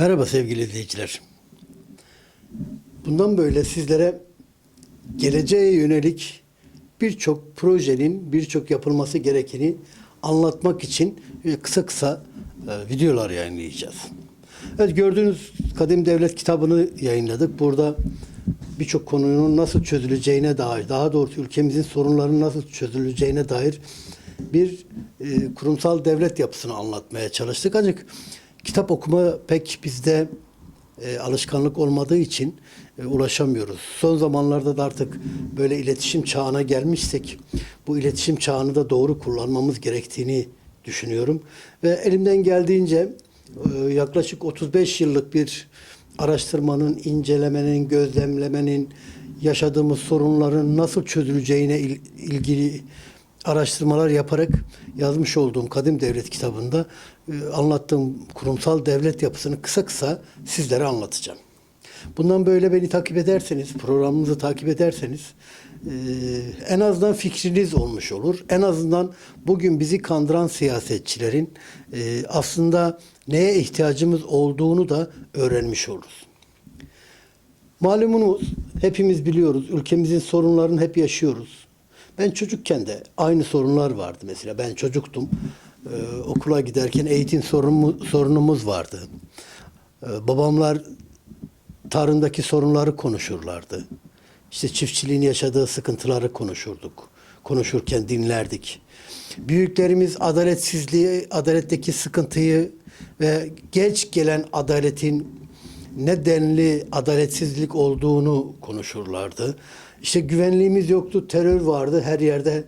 Merhaba sevgili izleyiciler. Bundan böyle sizlere geleceğe yönelik birçok projenin, birçok yapılması gerekeni anlatmak için e, kısa kısa e, videolar yayınlayacağız. Evet gördüğünüz Kadim Devlet kitabını yayınladık. Burada birçok konunun nasıl çözüleceğine dair, daha doğrusu ülkemizin sorunlarının nasıl çözüleceğine dair bir e, kurumsal devlet yapısını anlatmaya çalıştık. Ancak kitap okuma pek bizde e, alışkanlık olmadığı için e, ulaşamıyoruz. Son zamanlarda da artık böyle iletişim çağına gelmişsek bu iletişim çağını da doğru kullanmamız gerektiğini düşünüyorum. Ve elimden geldiğince e, yaklaşık 35 yıllık bir araştırmanın, incelemenin, gözlemlemenin, yaşadığımız sorunların nasıl çözüleceğine il- ilgili araştırmalar yaparak yazmış olduğum Kadim Devlet kitabında anlattığım kurumsal devlet yapısını kısa kısa sizlere anlatacağım. Bundan böyle beni takip ederseniz, programımızı takip ederseniz e, en azından fikriniz olmuş olur. En azından bugün bizi kandıran siyasetçilerin e, aslında neye ihtiyacımız olduğunu da öğrenmiş oluruz. Malumunuz, hepimiz biliyoruz, ülkemizin sorunlarını hep yaşıyoruz. Ben çocukken de aynı sorunlar vardı mesela. Ben çocuktum. Ee, okula giderken eğitim sorunu, sorunumuz vardı. Ee, babamlar tarımdaki sorunları konuşurlardı. İşte çiftçiliğin yaşadığı sıkıntıları konuşurduk. Konuşurken dinlerdik. Büyüklerimiz adaletsizliği, adaletteki sıkıntıyı ve geç gelen adaletin ne denli adaletsizlik olduğunu konuşurlardı. İşte güvenliğimiz yoktu, terör vardı her yerde.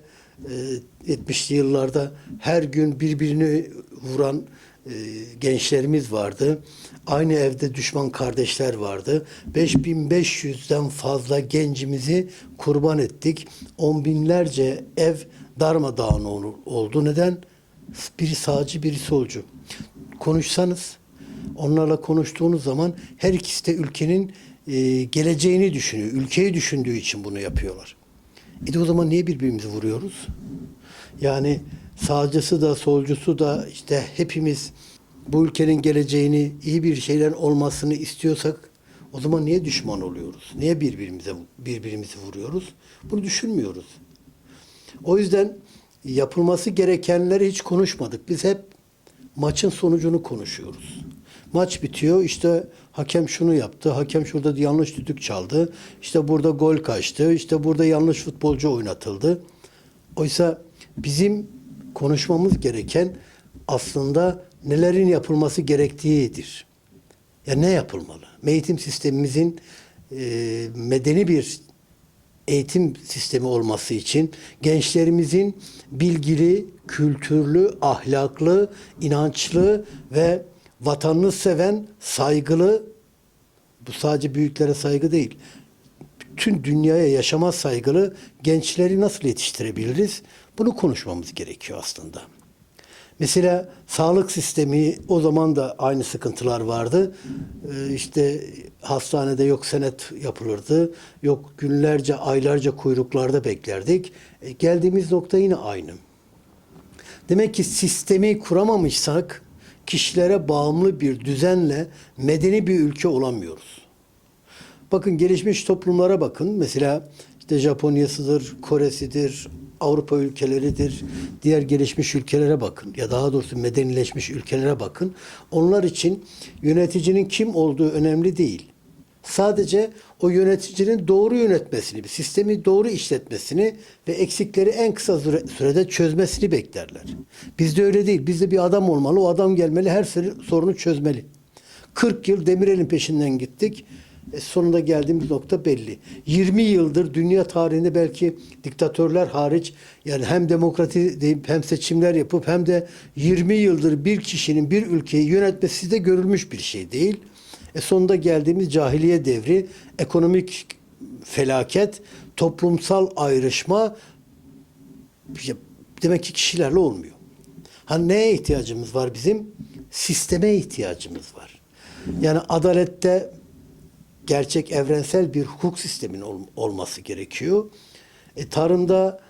E, 70'li yıllarda her gün birbirini vuran e, gençlerimiz vardı. Aynı evde düşman kardeşler vardı. 5500'den fazla gencimizi kurban ettik. On binlerce ev darmadağın ol- oldu. Neden? Biri sağcı, biri solcu. Konuşsanız Onlarla konuştuğunuz zaman her ikisi de ülkenin e, geleceğini düşünüyor. Ülkeyi düşündüğü için bunu yapıyorlar. E de o zaman niye birbirimizi vuruyoruz? Yani sağcısı da solcusu da işte hepimiz bu ülkenin geleceğini, iyi bir şeyler olmasını istiyorsak o zaman niye düşman oluyoruz? Niye birbirimize birbirimizi vuruyoruz? Bunu düşünmüyoruz. O yüzden yapılması gerekenleri hiç konuşmadık. Biz hep maçın sonucunu konuşuyoruz. Maç bitiyor işte hakem şunu yaptı, hakem şurada yanlış düdük çaldı, işte burada gol kaçtı, işte burada yanlış futbolcu oynatıldı. Oysa bizim konuşmamız gereken aslında nelerin yapılması gerektiğidir. Ya ne yapılmalı? Eğitim sistemimizin e, medeni bir eğitim sistemi olması için gençlerimizin bilgili, kültürlü, ahlaklı, inançlı ve vatanını seven, saygılı, bu sadece büyüklere saygı değil, bütün dünyaya yaşama saygılı gençleri nasıl yetiştirebiliriz? Bunu konuşmamız gerekiyor aslında. Mesela sağlık sistemi o zaman da aynı sıkıntılar vardı. Ee, işte hastanede yok senet yapılırdı. Yok günlerce, aylarca kuyruklarda beklerdik. E, geldiğimiz nokta yine aynı. Demek ki sistemi kuramamışsak kişilere bağımlı bir düzenle medeni bir ülke olamıyoruz. Bakın gelişmiş toplumlara bakın. Mesela işte Japonya'sıdır, Kore'sidir, Avrupa ülkeleridir, diğer gelişmiş ülkelere bakın ya daha doğrusu medenileşmiş ülkelere bakın. Onlar için yöneticinin kim olduğu önemli değil. Sadece o yöneticinin doğru yönetmesini, sistemi doğru işletmesini ve eksikleri en kısa süre- sürede çözmesini beklerler. Bizde öyle değil. Bizde bir adam olmalı, o adam gelmeli, her sor- sorunu çözmeli. 40 yıl Demirel'in peşinden gittik. E, sonunda geldiğimiz nokta belli. 20 yıldır dünya tarihinde belki diktatörler hariç yani hem demokrati deyip hem seçimler yapıp hem de 20 yıldır bir kişinin bir ülkeyi yönetmesi de görülmüş bir şey değil. E sonunda geldiğimiz cahiliye devri, ekonomik felaket, toplumsal ayrışma demek ki kişilerle olmuyor. Ha neye ihtiyacımız var bizim? Sisteme ihtiyacımız var. Yani adalette gerçek evrensel bir hukuk sistemin ol- olması gerekiyor. E, tarımda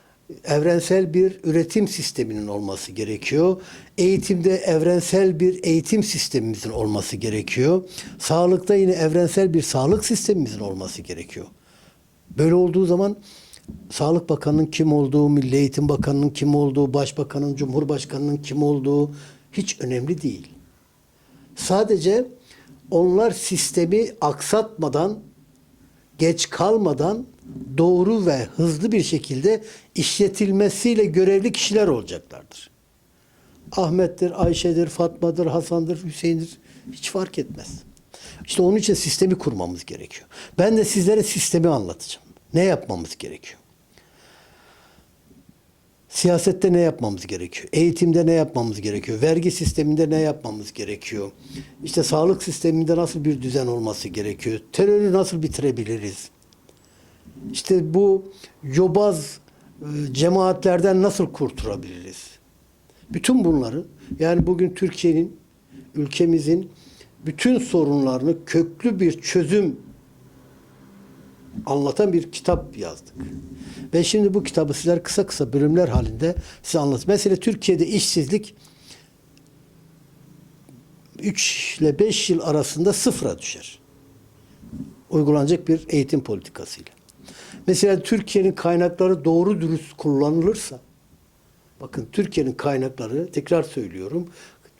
evrensel bir üretim sisteminin olması gerekiyor. Eğitimde evrensel bir eğitim sistemimizin olması gerekiyor. Sağlıkta yine evrensel bir sağlık sistemimizin olması gerekiyor. Böyle olduğu zaman Sağlık Bakanı'nın kim olduğu, Milli Eğitim Bakanı'nın kim olduğu, Başbakanın, Cumhurbaşkanı'nın kim olduğu hiç önemli değil. Sadece onlar sistemi aksatmadan, geç kalmadan doğru ve hızlı bir şekilde işletilmesiyle görevli kişiler olacaklardır. Ahmet'tir, Ayşe'dir, Fatma'dır, Hasan'dır, Hüseyin'dir hiç fark etmez. İşte onun için sistemi kurmamız gerekiyor. Ben de sizlere sistemi anlatacağım. Ne yapmamız gerekiyor? Siyasette ne yapmamız gerekiyor? Eğitimde ne yapmamız gerekiyor? Vergi sisteminde ne yapmamız gerekiyor? İşte sağlık sisteminde nasıl bir düzen olması gerekiyor? Terörü nasıl bitirebiliriz? İşte bu yobaz e, cemaatlerden nasıl kurtulabiliriz? Bütün bunları yani bugün Türkiye'nin, ülkemizin bütün sorunlarını köklü bir çözüm anlatan bir kitap yazdık. Ve şimdi bu kitabı sizler kısa kısa bölümler halinde size anlat. Mesela Türkiye'de işsizlik 3 ile 5 yıl arasında sıfıra düşer. Uygulanacak bir eğitim politikasıyla. Mesela Türkiye'nin kaynakları doğru dürüst kullanılırsa, bakın Türkiye'nin kaynakları, tekrar söylüyorum,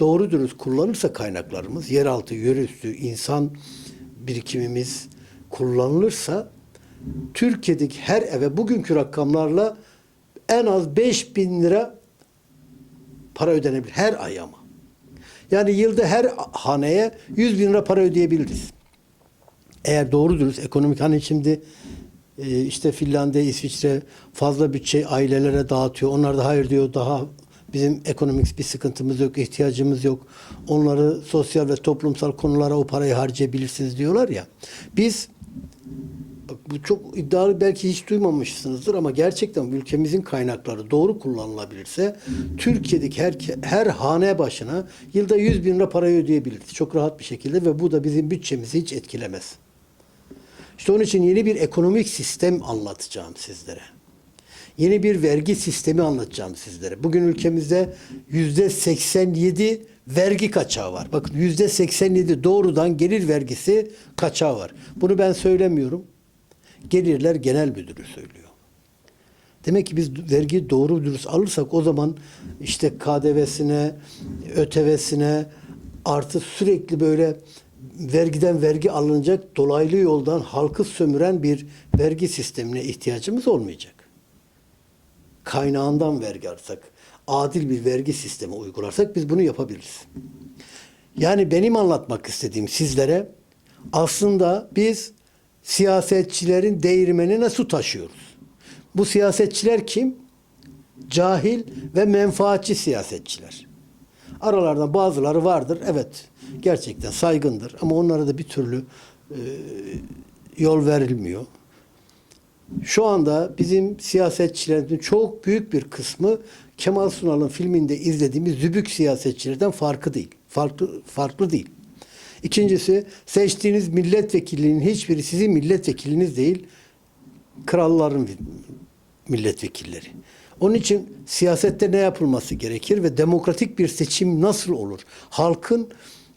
doğru dürüst kullanırsa kaynaklarımız, yeraltı, yerüstü, insan birikimimiz kullanılırsa, Türkiye'deki her eve bugünkü rakamlarla en az 5 bin lira para ödenebilir. Her ay ama. Yani yılda her haneye 100 bin lira para ödeyebiliriz. Eğer doğru dürüst ekonomik hani şimdi işte Finlandiya, İsviçre fazla bütçe ailelere dağıtıyor. Onlar da hayır diyor daha bizim ekonomik bir sıkıntımız yok, ihtiyacımız yok. Onları sosyal ve toplumsal konulara o parayı harcayabilirsiniz diyorlar ya. Biz bak bu çok iddialı belki hiç duymamışsınızdır ama gerçekten ülkemizin kaynakları doğru kullanılabilirse Türkiye'deki her, her hane başına yılda 100 bin lira parayı ödeyebiliriz. Çok rahat bir şekilde ve bu da bizim bütçemizi hiç etkilemez. İşte onun için yeni bir ekonomik sistem anlatacağım sizlere. Yeni bir vergi sistemi anlatacağım sizlere. Bugün ülkemizde yüzde 87 vergi kaçağı var. Bakın yüzde 87 doğrudan gelir vergisi kaçağı var. Bunu ben söylemiyorum. Gelirler Genel Müdürü söylüyor. Demek ki biz vergi doğru dürüst alırsak o zaman işte KDV'sine, ÖTV'sine artı sürekli böyle vergiden vergi alınacak dolaylı yoldan halkı sömüren bir vergi sistemine ihtiyacımız olmayacak. Kaynağından vergi alırsak, adil bir vergi sistemi uygularsak biz bunu yapabiliriz. Yani benim anlatmak istediğim sizlere aslında biz siyasetçilerin değirmenine su taşıyoruz. Bu siyasetçiler kim? Cahil ve menfaatçi siyasetçiler. Aralardan bazıları vardır. Evet gerçekten saygındır ama onlara da bir türlü e, yol verilmiyor. Şu anda bizim siyasetçilerin çok büyük bir kısmı Kemal Sunal'ın filminde izlediğimiz zübük siyasetçilerden farkı değil. Farklı farklı değil. İkincisi seçtiğiniz milletvekilinin hiçbiri sizin milletvekiliniz değil. Kralların milletvekilleri. Onun için siyasette ne yapılması gerekir ve demokratik bir seçim nasıl olur? Halkın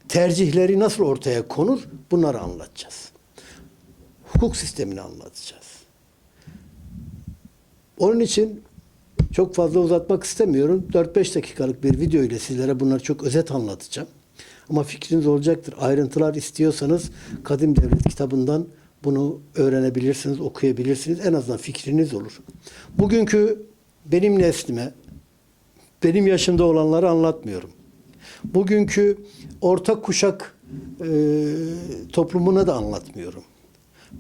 tercihleri nasıl ortaya konur? Bunları anlatacağız. Hukuk sistemini anlatacağız. Onun için çok fazla uzatmak istemiyorum. 4-5 dakikalık bir video ile sizlere bunları çok özet anlatacağım. Ama fikriniz olacaktır. Ayrıntılar istiyorsanız Kadim Devlet kitabından bunu öğrenebilirsiniz, okuyabilirsiniz. En azından fikriniz olur. Bugünkü benim neslime, benim yaşımda olanları anlatmıyorum. Bugünkü orta kuşak e, toplumuna da anlatmıyorum.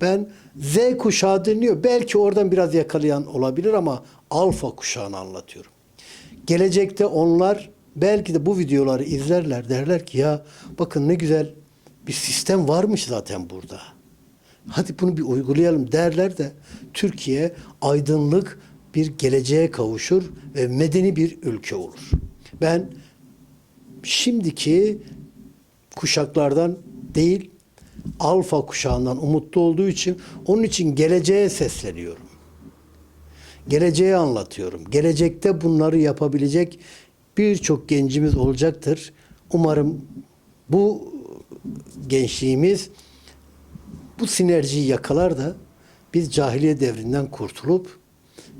Ben Z kuşağı deniyor. Belki oradan biraz yakalayan olabilir ama alfa kuşağını anlatıyorum. Gelecekte onlar belki de bu videoları izlerler derler ki ya bakın ne güzel bir sistem varmış zaten burada. Hadi bunu bir uygulayalım derler de Türkiye aydınlık bir geleceğe kavuşur ve medeni bir ülke olur. Ben şimdiki kuşaklardan değil alfa kuşağından umutlu olduğu için onun için geleceğe sesleniyorum. Geleceği anlatıyorum. Gelecekte bunları yapabilecek birçok gencimiz olacaktır. Umarım bu gençliğimiz bu sinerjiyi yakalar da biz cahiliye devrinden kurtulup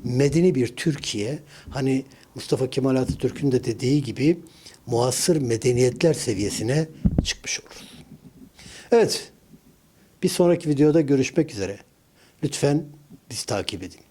medeni bir Türkiye, hani Mustafa Kemal Atatürk'ün de dediği gibi muasır medeniyetler seviyesine çıkmış oluruz. Evet, bir sonraki videoda görüşmek üzere. Lütfen bizi takip edin.